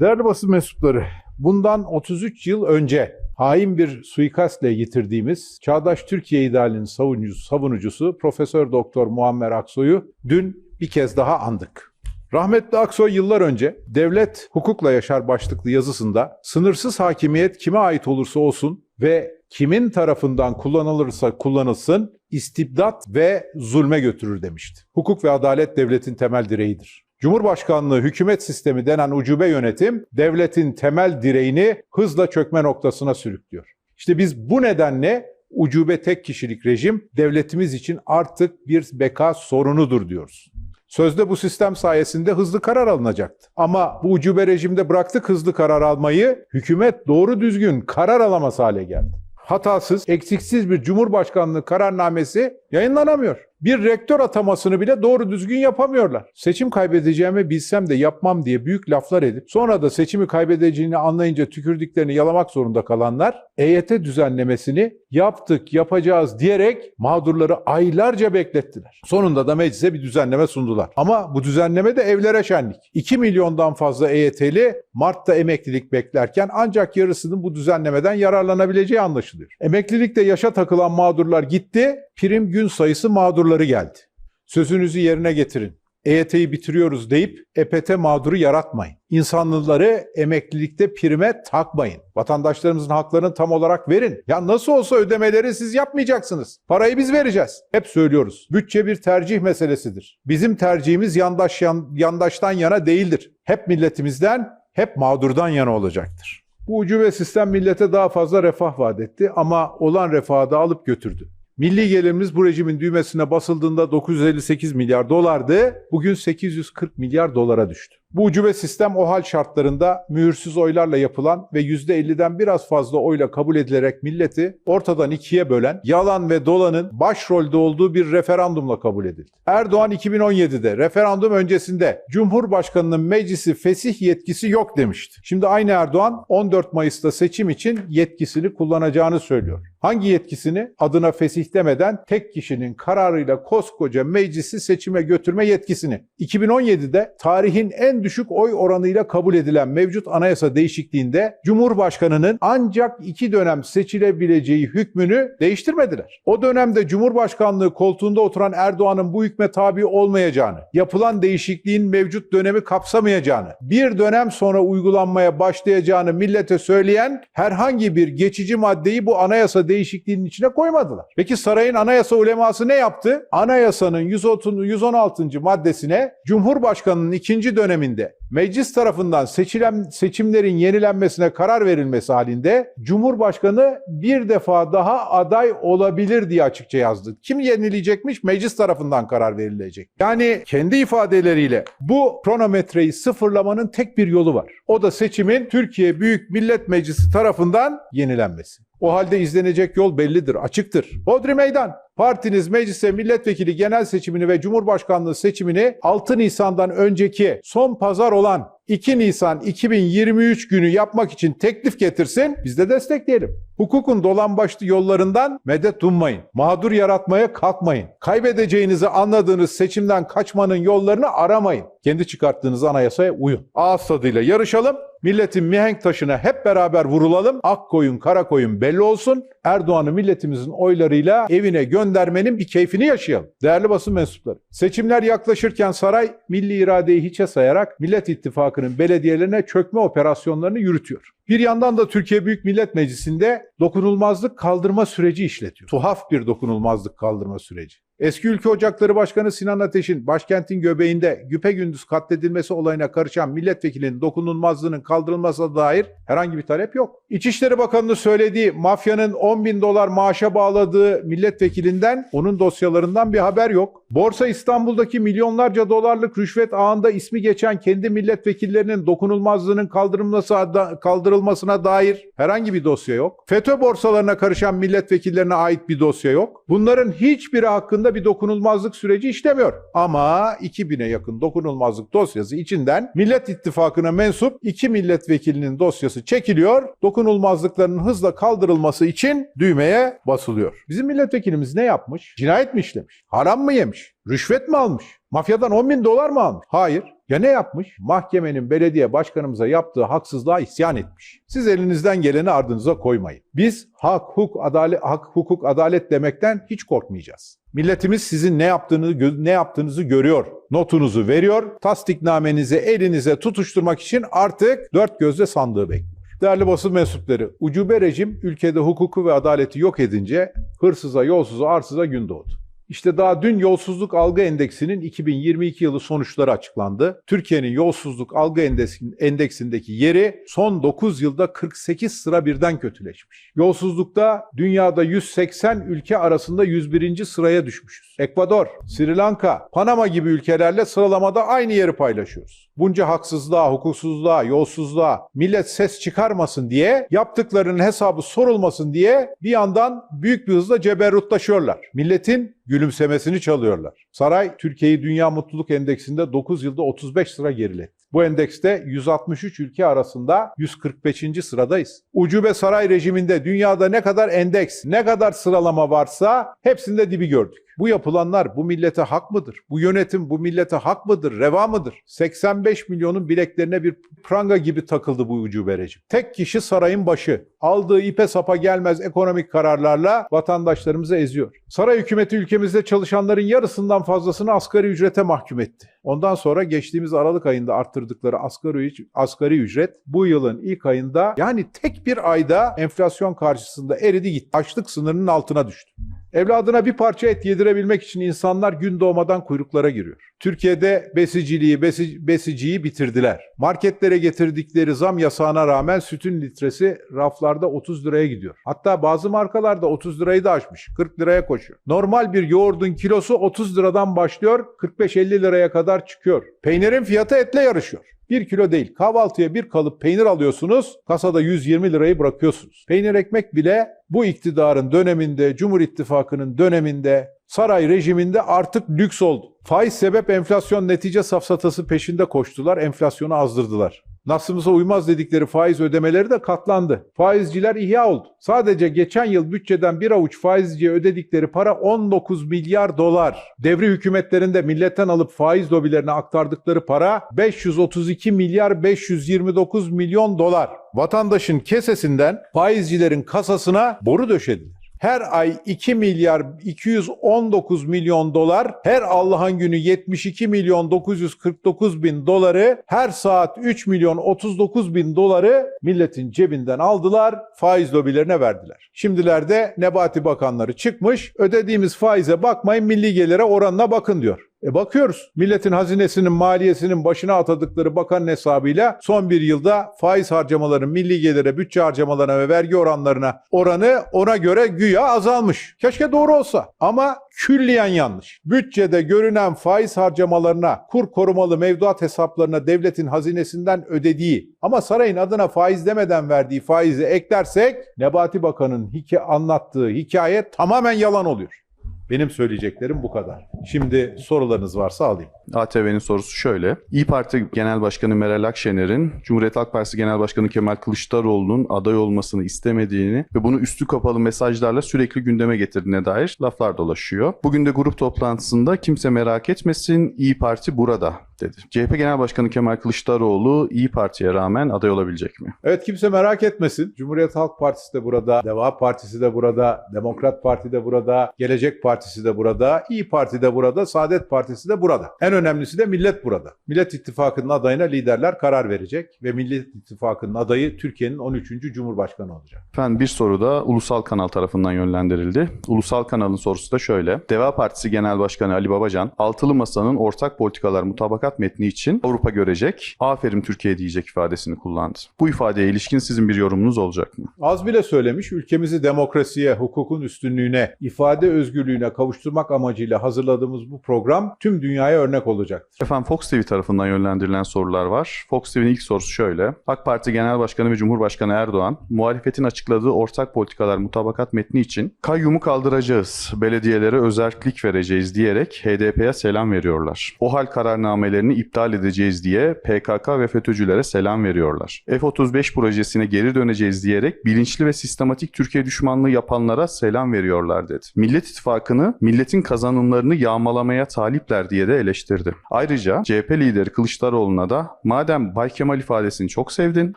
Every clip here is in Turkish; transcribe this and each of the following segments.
Değerli basın mensupları, bundan 33 yıl önce hain bir suikastle yitirdiğimiz Çağdaş Türkiye idealinin savunucusu, savunucusu Profesör Doktor Muammer Aksoy'u dün bir kez daha andık. Rahmetli Aksoy yıllar önce Devlet Hukukla Yaşar başlıklı yazısında sınırsız hakimiyet kime ait olursa olsun ve kimin tarafından kullanılırsa kullanılsın istibdat ve zulme götürür demişti. Hukuk ve adalet devletin temel direğidir. Cumhurbaşkanlığı hükümet sistemi denen ucube yönetim devletin temel direğini hızla çökme noktasına sürüklüyor. İşte biz bu nedenle ucube tek kişilik rejim devletimiz için artık bir beka sorunudur diyoruz. Sözde bu sistem sayesinde hızlı karar alınacaktı. Ama bu ucube rejimde bıraktık hızlı karar almayı, hükümet doğru düzgün karar alamaz hale geldi. Hatasız, eksiksiz bir cumhurbaşkanlığı kararnamesi yayınlanamıyor. Bir rektör atamasını bile doğru düzgün yapamıyorlar. Seçim kaybedeceğimi bilsem de yapmam diye büyük laflar edip sonra da seçimi kaybedeceğini anlayınca tükürdüklerini yalamak zorunda kalanlar EYT düzenlemesini yaptık, yapacağız diyerek mağdurları aylarca beklettiler. Sonunda da meclise bir düzenleme sundular. Ama bu düzenleme de evlere şenlik. 2 milyondan fazla EYT'li Mart'ta emeklilik beklerken ancak yarısının bu düzenlemeden yararlanabileceği anlaşılıyor. Emeklilikte yaşa takılan mağdurlar gitti, prim gün sayısı mağdurları geldi. Sözünüzü yerine getirin. EYT'yi bitiriyoruz deyip EPT mağduru yaratmayın. İnsanlıları emeklilikte prime takmayın. Vatandaşlarımızın haklarını tam olarak verin. Ya nasıl olsa ödemeleri siz yapmayacaksınız. Parayı biz vereceğiz. Hep söylüyoruz. Bütçe bir tercih meselesidir. Bizim tercihimiz yandaş yan, yandaştan yana değildir. Hep milletimizden, hep mağdurdan yana olacaktır. Bu ucube sistem millete daha fazla refah vaat etti ama olan refahı da alıp götürdü. Milli gelirimiz bu rejimin düğmesine basıldığında 958 milyar dolardı. Bugün 840 milyar dolara düştü. Bu ucube sistem o hal şartlarında mühürsüz oylarla yapılan ve %50'den biraz fazla oyla kabul edilerek milleti ortadan ikiye bölen yalan ve dolanın başrolde olduğu bir referandumla kabul edildi. Erdoğan 2017'de referandum öncesinde Cumhurbaşkanının meclisi fesih yetkisi yok demişti. Şimdi aynı Erdoğan 14 Mayıs'ta seçim için yetkisini kullanacağını söylüyor. Hangi yetkisini? Adına fesih demeden tek kişinin kararıyla koskoca meclisi seçime götürme yetkisini. 2017'de tarihin en düşük oy oranıyla kabul edilen mevcut anayasa değişikliğinde Cumhurbaşkanının ancak iki dönem seçilebileceği hükmünü değiştirmediler. O dönemde Cumhurbaşkanlığı koltuğunda oturan Erdoğan'ın bu hükme tabi olmayacağını, yapılan değişikliğin mevcut dönemi kapsamayacağını, bir dönem sonra uygulanmaya başlayacağını millete söyleyen herhangi bir geçici maddeyi bu anayasa değişikliğinin içine koymadılar. Peki sarayın anayasa uleması ne yaptı? Anayasanın 130, 116. maddesine Cumhurbaşkanının ikinci döneminde meclis tarafından seçilen seçimlerin yenilenmesine karar verilmesi halinde Cumhurbaşkanı bir defa daha aday olabilir diye açıkça yazdı. Kim yenileyecekmiş? Meclis tarafından karar verilecek. Yani kendi ifadeleriyle bu kronometreyi sıfırlamanın tek bir yolu var. O da seçimin Türkiye Büyük Millet Meclisi tarafından yenilenmesi. O halde izlenecek yol bellidir, açıktır. Bodri Meydan. Partiniz meclise milletvekili genel seçimini ve cumhurbaşkanlığı seçimini 6 Nisan'dan önceki son pazar olan 2 Nisan 2023 günü yapmak için teklif getirsin, biz de destekleyelim. Hukukun dolan başlı yollarından medet ummayın. Mağdur yaratmaya kalkmayın. Kaybedeceğinizi anladığınız seçimden kaçmanın yollarını aramayın. Kendi çıkarttığınız anayasaya uyun. Ağız tadıyla yarışalım. Milletin mihenk taşına hep beraber vurulalım. Ak koyun kara koyun belli olsun. Erdoğan'ı milletimizin oylarıyla evine göndermenin bir keyfini yaşayalım. Değerli basın mensupları. Seçimler yaklaşırken saray milli iradeyi hiçe sayarak Millet İttifakı'nın belediyelerine çökme operasyonlarını yürütüyor. Bir yandan da Türkiye Büyük Millet Meclisi'nde dokunulmazlık kaldırma süreci işletiyor. Tuhaf bir dokunulmazlık kaldırma süreci. Eski Ülke Ocakları Başkanı Sinan Ateş'in başkentin göbeğinde güpegündüz katledilmesi olayına karışan milletvekilinin dokunulmazlığının kaldırılmasına dair herhangi bir talep yok. İçişleri Bakanı'nın söylediği mafyanın 10 bin dolar maaşa bağladığı milletvekilinden onun dosyalarından bir haber yok. Borsa İstanbul'daki milyonlarca dolarlık rüşvet ağında ismi geçen kendi milletvekillerinin dokunulmazlığının kaldırılması kaldırılmasına dair herhangi bir dosya yok. FETÖ borsalarına karışan milletvekillerine ait bir dosya yok. Bunların hiçbiri hakkında bir dokunulmazlık süreci işlemiyor. Ama 2000'e yakın dokunulmazlık dosyası içinden Millet İttifakı'na mensup iki milletvekilinin dosyası çekiliyor. Dokunulmazlıkların hızla kaldırılması için düğmeye basılıyor. Bizim milletvekilimiz ne yapmış? Cinayet mi işlemiş? Haram mı yemiş? Rüşvet mi almış? Mafyadan 10 bin dolar mı almış? Hayır. Ya ne yapmış? Mahkemenin belediye başkanımıza yaptığı haksızlığa isyan etmiş. Siz elinizden geleni ardınıza koymayın. Biz hak, hukuk, adalet, hak, hukuk, adalet demekten hiç korkmayacağız. Milletimiz sizin ne yaptığını ne yaptığınızı görüyor. Notunuzu veriyor. Tasdiknamenizi elinize tutuşturmak için artık dört gözle sandığı bekliyor. Değerli basın mensupları, ucube rejim ülkede hukuku ve adaleti yok edince hırsıza, yolsuza, arsıza gün doğdu. İşte daha dün yolsuzluk algı endeksinin 2022 yılı sonuçları açıklandı. Türkiye'nin yolsuzluk algı endeksin- endeksindeki yeri son 9 yılda 48 sıra birden kötüleşmiş. Yolsuzlukta dünyada 180 ülke arasında 101. sıraya düşmüşüz. Ekvador, Sri Lanka, Panama gibi ülkelerle sıralamada aynı yeri paylaşıyoruz. Bunca haksızlığa, hukuksuzluğa, yolsuzluğa millet ses çıkarmasın diye, yaptıklarının hesabı sorulmasın diye bir yandan büyük bir hızla ceberrutlaşıyorlar. Milletin gülümsemesini çalıyorlar. Saray Türkiye'yi Dünya Mutluluk Endeksinde 9 yılda 35 sıra geriletti. Bu endekste 163 ülke arasında 145. sıradayız. Ucube saray rejiminde dünyada ne kadar endeks, ne kadar sıralama varsa hepsinde dibi gördük. Bu yapılanlar bu millete hak mıdır? Bu yönetim bu millete hak mıdır, reva mıdır? 85 milyonun bileklerine bir pranga gibi takıldı bu ucube. Tek kişi sarayın başı. Aldığı ipe sapa gelmez ekonomik kararlarla vatandaşlarımızı eziyor. Saray hükümeti ülkemizde çalışanların yarısından fazlasını asgari ücrete mahkum etti. Ondan sonra geçtiğimiz Aralık ayında arttırdıkları asgari, asgari ücret bu yılın ilk ayında yani tek bir ayda enflasyon karşısında eridi gitti. Açlık sınırının altına düştü. Evladına bir parça et yedirebilmek için insanlar gün doğmadan kuyruklara giriyor. Türkiye'de besiciliği, besi, besiciyi bitirdiler. Marketlere getirdikleri zam yasağına rağmen sütün litresi raflarda 30 liraya gidiyor. Hatta bazı markalarda 30 lirayı da aşmış. 40 liraya koşuyor. Normal bir yoğurdun kilosu 30 liradan başlıyor, 45-50 liraya kadar çıkıyor. Peynirin fiyatı etle yarışıyor. 1 kilo değil. Kahvaltıya bir kalıp peynir alıyorsunuz, kasada 120 lirayı bırakıyorsunuz. Peynir ekmek bile bu iktidarın döneminde, Cumhur İttifakı'nın döneminde, saray rejiminde artık lüks oldu. Faiz sebep enflasyon netice safsatası peşinde koştular, enflasyonu azdırdılar. Nasımıza uymaz dedikleri faiz ödemeleri de katlandı. Faizciler ihya oldu. Sadece geçen yıl bütçeden bir avuç faizciye ödedikleri para 19 milyar dolar. Devri hükümetlerinde milletten alıp faiz lobilerine aktardıkları para 532 milyar 529 milyon dolar. Vatandaşın kesesinden faizcilerin kasasına boru döşediler. Her ay 2 milyar 219 milyon dolar, her Allah'ın günü 72 milyon 949 bin doları, her saat 3 milyon 39 bin doları milletin cebinden aldılar, faiz lobilerine verdiler. Şimdilerde Nebati Bakanları çıkmış, ödediğimiz faize bakmayın milli gelire oranına bakın diyor. E bakıyoruz. Milletin hazinesinin maliyesinin başına atadıkları bakanın hesabıyla son bir yılda faiz harcamaların milli gelire, bütçe harcamalarına ve vergi oranlarına oranı ona göre güya azalmış. Keşke doğru olsa ama külliyen yanlış. Bütçede görünen faiz harcamalarına, kur korumalı mevduat hesaplarına devletin hazinesinden ödediği ama sarayın adına faiz demeden verdiği faizi eklersek Nebati Bakan'ın hikaye anlattığı hikaye tamamen yalan oluyor. Benim söyleyeceklerim bu kadar. Şimdi sorularınız varsa alayım. ATV'nin sorusu şöyle. İyi Parti Genel Başkanı Meral Akşener'in Cumhuriyet Halk Partisi Genel Başkanı Kemal Kılıçdaroğlu'nun aday olmasını istemediğini ve bunu üstü kapalı mesajlarla sürekli gündeme getirdiğine dair laflar dolaşıyor. Bugün de grup toplantısında kimse merak etmesin İyi Parti burada dedi. CHP Genel Başkanı Kemal Kılıçdaroğlu İyi Parti'ye rağmen aday olabilecek mi? Evet kimse merak etmesin. Cumhuriyet Halk Partisi de burada, Deva Partisi de burada, Demokrat Parti de burada, Gelecek Partisi de burada, İyi Parti de burada, Saadet Partisi de burada. En önemlisi de millet burada. Millet İttifakı'nın adayına liderler karar verecek ve Millet İttifakı'nın adayı Türkiye'nin 13. Cumhurbaşkanı olacak. Efendim bir soru da Ulusal Kanal tarafından yönlendirildi. Ulusal Kanal'ın sorusu da şöyle. Deva Partisi Genel Başkanı Ali Babacan, Altılı Masa'nın ortak politikalar mutabakat metni için Avrupa görecek, aferin Türkiye diyecek ifadesini kullandı. Bu ifadeye ilişkin sizin bir yorumunuz olacak mı? Az bile söylemiş, ülkemizi demokrasiye, hukukun üstünlüğüne, ifade özgürlüğüne kavuşturmak amacıyla hazırladığımız bu program tüm dünyaya örnek olacaktır. Efendim Fox TV tarafından yönlendirilen sorular var. Fox TV'nin ilk sorusu şöyle. AK Parti Genel Başkanı ve Cumhurbaşkanı Erdoğan, muhalefetin açıkladığı ortak politikalar mutabakat metni için kayyumu kaldıracağız, belediyelere özellik vereceğiz diyerek HDP'ye selam veriyorlar. O hal kararnameleri görevlerini iptal edeceğiz diye PKK ve FETÖ'cülere selam veriyorlar. F-35 projesine geri döneceğiz diyerek bilinçli ve sistematik Türkiye düşmanlığı yapanlara selam veriyorlar dedi. Millet İttifakı'nı milletin kazanımlarını yağmalamaya talipler diye de eleştirdi. Ayrıca CHP lideri Kılıçdaroğlu'na da madem Bay Kemal ifadesini çok sevdin,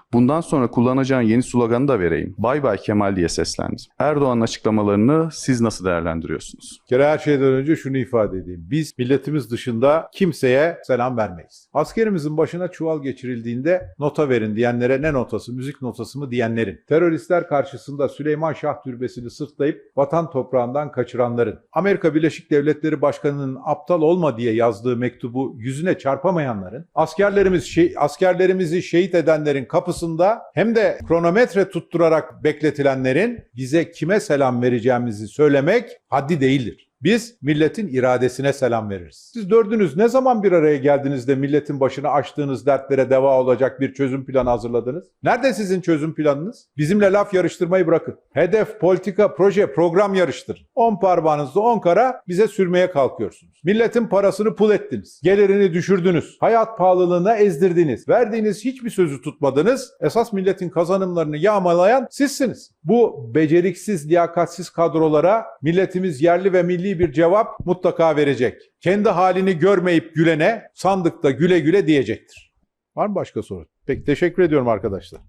bundan sonra kullanacağın yeni sloganı da vereyim. Bay Bay Kemal diye seslendi. Erdoğan'ın açıklamalarını siz nasıl değerlendiriyorsunuz? Bir kere her şeyden önce şunu ifade edeyim. Biz milletimiz dışında kimseye selam vermeyiz. Askerimizin başına çuval geçirildiğinde nota verin diyenlere ne notası, müzik notası mı diyenlerin, teröristler karşısında Süleyman Şah türbesini sırtlayıp vatan toprağından kaçıranların, Amerika Birleşik Devletleri Başkanı'nın aptal olma diye yazdığı mektubu yüzüne çarpamayanların, askerlerimiz şey, askerlerimizi şehit edenlerin kapısında hem de kronometre tutturarak bekletilenlerin bize kime selam vereceğimizi söylemek haddi değildir. Biz milletin iradesine selam veririz. Siz dördünüz ne zaman bir araya geldiniz de milletin başına açtığınız dertlere deva olacak bir çözüm planı hazırladınız? Nerede sizin çözüm planınız? Bizimle laf yarıştırmayı bırakın. Hedef, politika, proje, program yarıştır. 10 parmağınızda 10 kara bize sürmeye kalkıyorsunuz. Milletin parasını pul ettiniz. Gelirini düşürdünüz. Hayat pahalılığına ezdirdiniz. Verdiğiniz hiçbir sözü tutmadınız. Esas milletin kazanımlarını yağmalayan sizsiniz. Bu beceriksiz, liyakatsiz kadrolara milletimiz yerli ve milli bir cevap mutlaka verecek. Kendi halini görmeyip gülene sandıkta güle güle diyecektir. Var mı başka soru? Peki teşekkür ediyorum arkadaşlar.